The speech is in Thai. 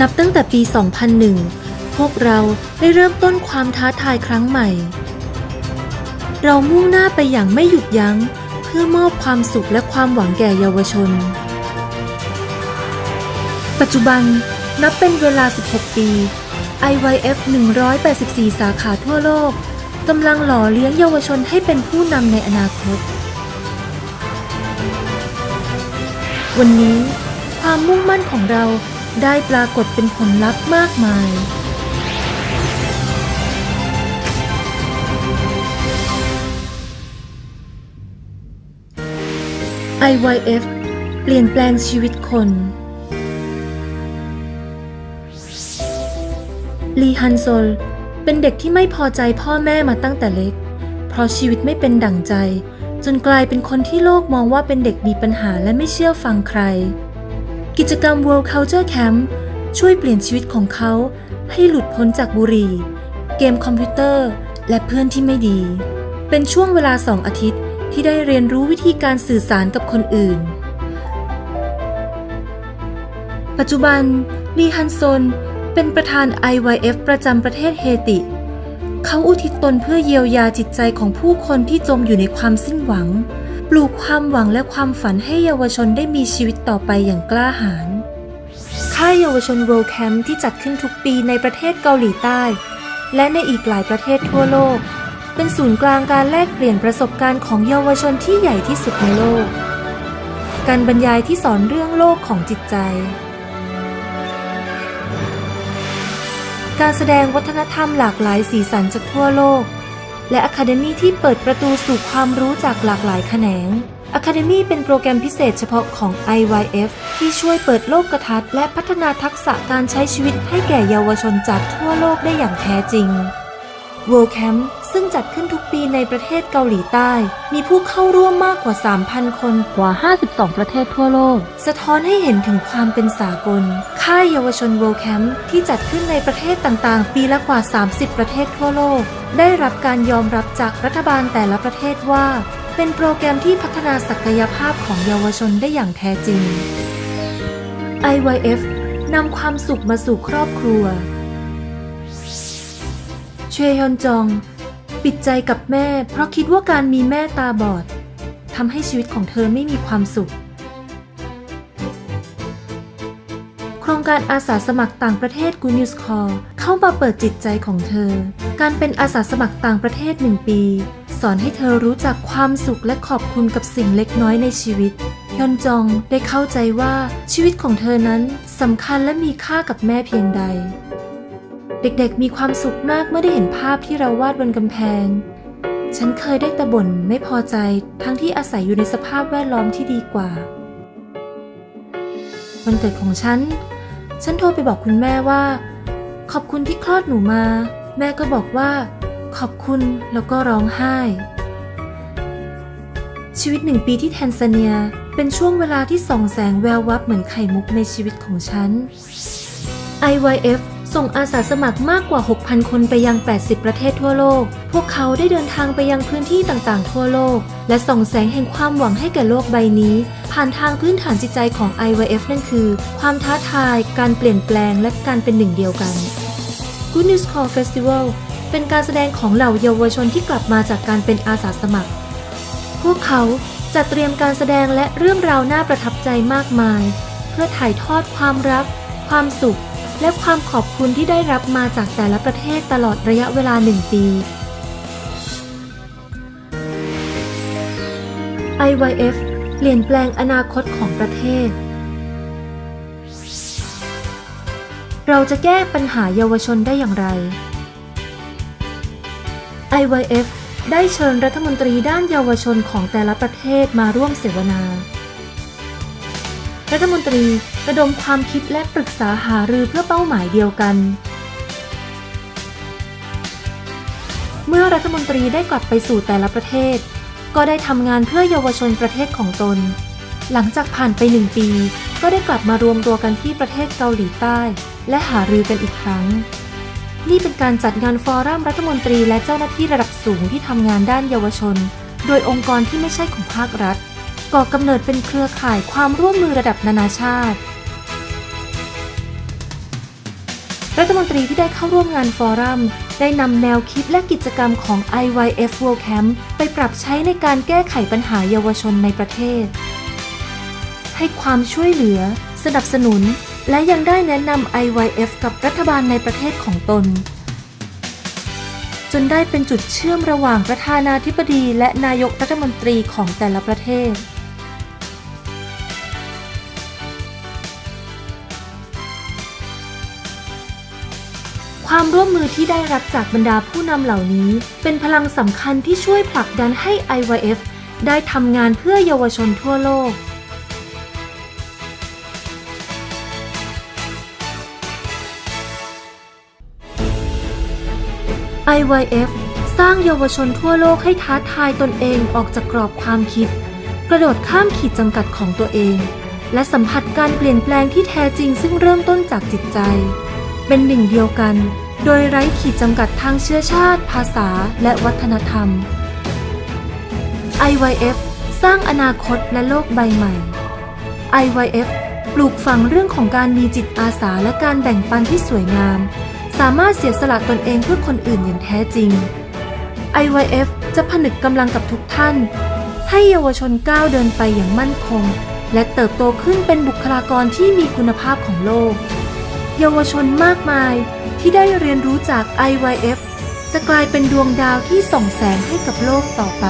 นับตั้งแต่ปี 2001 พวกเราได้เริ่มต้นความท้าทายครั้งใหม่ เรามุ่งหน้าไปอย่างไม่หยุดยัง้ง เพื่อมอบความสุขและความหวังแก่เยาวชน ปัจจุบันนับเป็นเวลา 16 ปี IYF 184 สาขาทั่วโลกกำลังหล่อเลี้ยงเยาวชนให้เป็นผู้นำในอนาคต วันนี้ความมุ่งมั่นของเรา ได้ปรากฏเป็นผลลัพธ์มากมาย IYF เปลี่ยนแปลงชีวิตคน ลีฮันโซล เป็นเด็กที่ไม่พอใจพ่อแม่มาตั้งแต่เล็ก เพราะชีวิตไม่เป็นดั่งใจ จนกลายเป็นคนที่โลกมองว่าเป็นเด็กมีปัญหาและไม่เชื่อฟังใคร กิจกรรม World Culture Camp ช่วยเปลี่ยนชีวิตของเขาให้หลุดพ้นจากบุหรี่ เกมคอมพิวเตอร์ และเพื่อนที่ไม่ดี เป็นช่วงเวลาสองอาทิตย์ที่ได้เรียนรู้วิธีการสื่อสารกับคนอื่น ปัจจุบันลีฮันซนเป็นประธาน IYF ประจำประเทศเฮติ เขาอุทิศตนเพื่อเยียวยาจิตใจของผู้คนที่จมอยู่ในความสิ้นหวัง ปลูกความหวังและความฝันให้เยาวชนได้มีชีวิตต่อไปอย่างกล้าหาญค่ายเยาวชน World Camp ที่จัดขึ้นทุกปีในประเทศเกาหลีใต้ และในอีกหลายประเทศทั่วโลก เป็นศูนย์กลางการแลกเปลี่ยนประสบการณ์ของเยาวชนที่ใหญ่ที่สุดในโลก การบรรยายที่สอนเรื่องโลกของจิตใจ การแสดงวัฒนธรรมหลากหลายสีสันจากทั่วโลก และอะคาเดมีที่เปิดประตูสู่ความรู้จากหลากหลายแขนงอะคาเดมีเป็นโปรแกรมพิเศษเฉพาะของ IYF ที่ช่วยเปิดโลกกระทัดและพัฒนาทักษะการใช้ชีวิตให้แก่เยาวชนจากทั่วโลกได้อย่างแท้จริง World Camp ซึ่งจัดขึ้นทุกปีในประเทศเกาหลีใต้ มีผู้เข้าร่วมมากกว่า 3,000 คน กว่า 52 ประเทศทั่วโลก สะท้อนให้เห็นถึงความเป็นสากล ค่ายเยาวชน World Camp ที่จัดขึ้นในประเทศต่างๆ ปีละกว่า 30 ประเทศทั่วโลก ได้รับการยอมรับจากรัฐบาลแต่ละประเทศว่า เป็นโปรแกรมที่พัฒนาศักยภาพของเยาวชนได้อย่างแท้จริง IYF นำความสุขมาสู่ครอบครัว เชยฮอนจอง ปิดใจกับแม่ เพราะคิดว่าการมีแม่ตาบอดทำให้ชีวิตของเธอไม่มีความสุข โครงการอาสาสมัครต่างประเทศกูนิสคอเข้ามาเปิดจิตใจของเธอ การเป็นอาสาสมัครต่างประเทศหนึ่งปี สอนให้เธอรู้จักความสุขและขอบคุณกับสิ่งเล็กน้อยในชีวิตยอนจองได้เข้าใจว่าชีวิตของเธอนั้นสำคัญและมีค่ากับแม่เพียงใด เด็กๆ มีความสุขมากเมื่อได้เห็นภาพที่เราวาดบนกำแพง ฉันเคยได้แต่บ่นไม่พอใจทั้งที่อาศัยอยู่ในสภาพแวดล้อมที่ดีกว่า วันเกิดของฉัน ฉันโทรไปบอกคุณแม่ว่า ขอบคุณที่คลอดหนูมา แม่ก็บอกว่า ขอบคุณแล้วก็ร้องไห้ ชีวิตหนึ่งปีที่แทนซาเนียเป็นช่วงเวลาที่ส่องแสงแวววับเหมือนไข่มุกในชีวิตของฉัน IYF ส่งอาสาสมัครมากกว่า 6,000 คนไปยัง 80 ประเทศทั่วโลก พวกเขาได้เดินทางไปยังพื้นที่ต่างๆ ทั่วโลก และส่องแสงแห่งความหวังให้แก่โลกใบนี้ ผ่านทางพื้นฐานจิตใจของ IYF นั่นคือ ความท้าทาย การเปลี่ยนแปลง และการเป็นหนึ่งเดียวกัน Good News Call Festival เป็นการแสดงของเหล่าเยาวชนที่กลับมาจากการเป็นอาสาสมัคร พวกเขาจัดเตรียมการแสดงและเรื่องราวน่าประทับใจมากมาย เพื่อถ่ายทอดความรัก ความสุข และความขอบคุณที่ได้รับมาจากแต่ละประเทศตลอดระยะเวลาหนึ่งปี IYF เปลี่ยนแปลงอนาคตของประเทศ เราจะแก้ปัญหาเยาวชนได้อย่างไร IYF ได้เชิญรัฐมนตรีด้านเยาวชนของแต่ละประเทศมาร่วมเสวนา รัฐมนตรีระดมความคิดและปรึกษาหารือเพื่อเป้าหมายเดียวกัน เมื่อรัฐมนตรีได้กลับไปสู่แต่ละประเทศ ก็ได้ทำงานเพื่อเยาวชนประเทศของตน หลังจากผ่านไปหนึ่งปี ก็ได้กลับมารวมตัวกันที่ประเทศเกาหลีใต้ และหารือกันอีกครั้ง นี่เป็นการจัดงานฟอรัมรัฐมนตรีและเจ้าหน้าที่ระดับสูงที่ทำงานด้านเยาวชน โดยองค์กรที่ไม่ใช่ของภาครัฐ ก่อกำเนิดเป็นเครือข่ายความร่วมมือระดับนานาชาติ รัฐมนตรีที่ได้เข้าร่วมงานฟอรัม ได้นำแนวคิดและกิจกรรมของ IYF World Camp ไปปรับใช้ในการแก้ไขปัญหาเยาวชนในประเทศ ให้ความช่วยเหลือ สนับสนุน และยังได้แนะนำ IYF กับรัฐบาลในประเทศของตนจนได้เป็นจุดเชื่อมระหว่างประธานาธิบดีและนายกรัฐมนตรีของแต่ละประเทศ ความร่วมมือที่ได้รับจากบรรดาผู้นำเหล่านี้ เป็นพลังสำคัญที่ช่วยผลักดันให้ IYF ได้ทำงานเพื่อเยาวชนทั่วโลก IYF สร้างเยาวชนทั่วโลกให้ท้าทายตนเองออกจากกรอบความคิด กระโดดข้ามขีดจำกัดของตัวเอง และสัมผัสการเปลี่ยนแปลงที่แท้จริงซึ่งเริ่มต้นจากจิตใจ เป็นหนึ่งเดียวกัน โดยไร้ขีดจำกัดทางเชื้อชาติ ภาษาและวัฒนธรรม IYF สร้างอนาคตและโลกใบใหม่ IYF ปลูกฝังเรื่องของการมีจิตอาสาและการแบ่งปันที่สวยงาม สามารถเสียสละตนเองเพื่อคนอื่นอย่างแท้จริง IYF จะผนึกกำลังกับทุกท่าน ให้เยาวชนก้าวเดินไปอย่างมั่นคง และเติบโตขึ้นเป็นบุคลากรที่มีคุณภาพของโลก เยาวชนมากมายที่ได้เรียนรู้จาก IYF จะกลายเป็นดวงดาวที่ส่องแสงให้กับโลกต่อไป